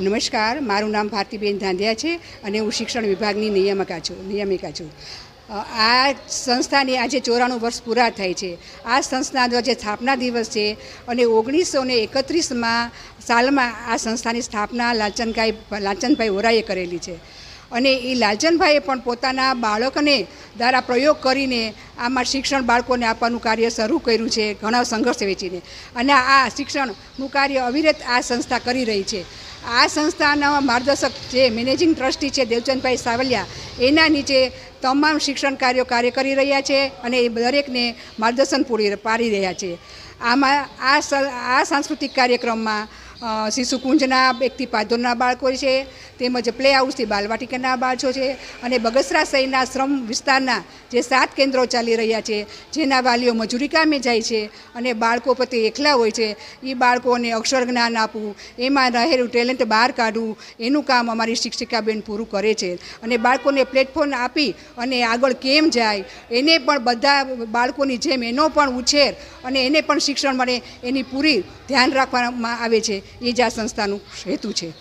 નમસ્કાર. મારું નામ ભારતીબેન ધાંધિયા છે અને હું શિક્ષણ વિભાગની નિયામકા છું, નિયમિકા છું. આ સંસ્થાની આજે ચોરાણું વર્ષ પૂરા થાય છે. આ સંસ્થાનો જે સ્થાપના દિવસ છે અને ઓગણીસો ને એકત્રીસમાં સાલમાં આ સંસ્થાની સ્થાપના લાલચંદભાઈ લાલચંદભાઈ ઓરાએ કરેલી છે. અને એ લાલચંદભાઈએ પણ પોતાના બાળકને દ્વારા પ્રયોગ કરીને આમાં શિક્ષણ બાળકોને આપવાનું કાર્ય શરૂ કર્યું છે, ઘણા સંઘર્ષ વેચીને. અને આ શિક્ષણનું કાર્ય અવિરત આ સંસ્થા કરી રહી છે. આ સંસ્થાના માર્ગદર્શક જે મેનેજિંગ ટ્રસ્ટી છે દેવચંદભાઈ સાવલિયા, એના નીચે તમામ શિક્ષણ કાર્યો કાર્ય કરી રહ્યા છે અને એ દરેકને માર્ગદર્શન પૂરી પાડી રહ્યા છે. આમાં આ આ સાંસ્કૃતિક કાર્યક્રમમાં શિશુકુંજના એકથી પાધોરના બાળકો છે, તેમજ પ્લે હાઉસથી બાલવાટિકાના બાળકો છે અને બગસરા શહેરના શ્રમ વિસ્તારના જે સાત કેન્દ્રો ચાલી રહ્યા છે, જેના વાલીઓ મજૂરી કામે જાય છે અને બાળકો પ્રત્યે એકલા હોય છે એ બાળકોને અક્ષર જ્ઞાન આપવું, એમાં રહેલું ટેલેન્ટ બહાર કાઢવું, એનું કામ અમારી શિક્ષિકાબેન પૂરું કરે છે અને બાળકોને પ્લેટફોર્મ આપી અને આગળ કેમ જાય, એને પણ બધા બાળકોની જેમ એનો પણ ઉછેર અને એને પણ શિક્ષણ મળે એની પૂરી ધ્યાન રાખવામાં આવે છે. એ જ આ સંસ્થાનું હેતુ છે.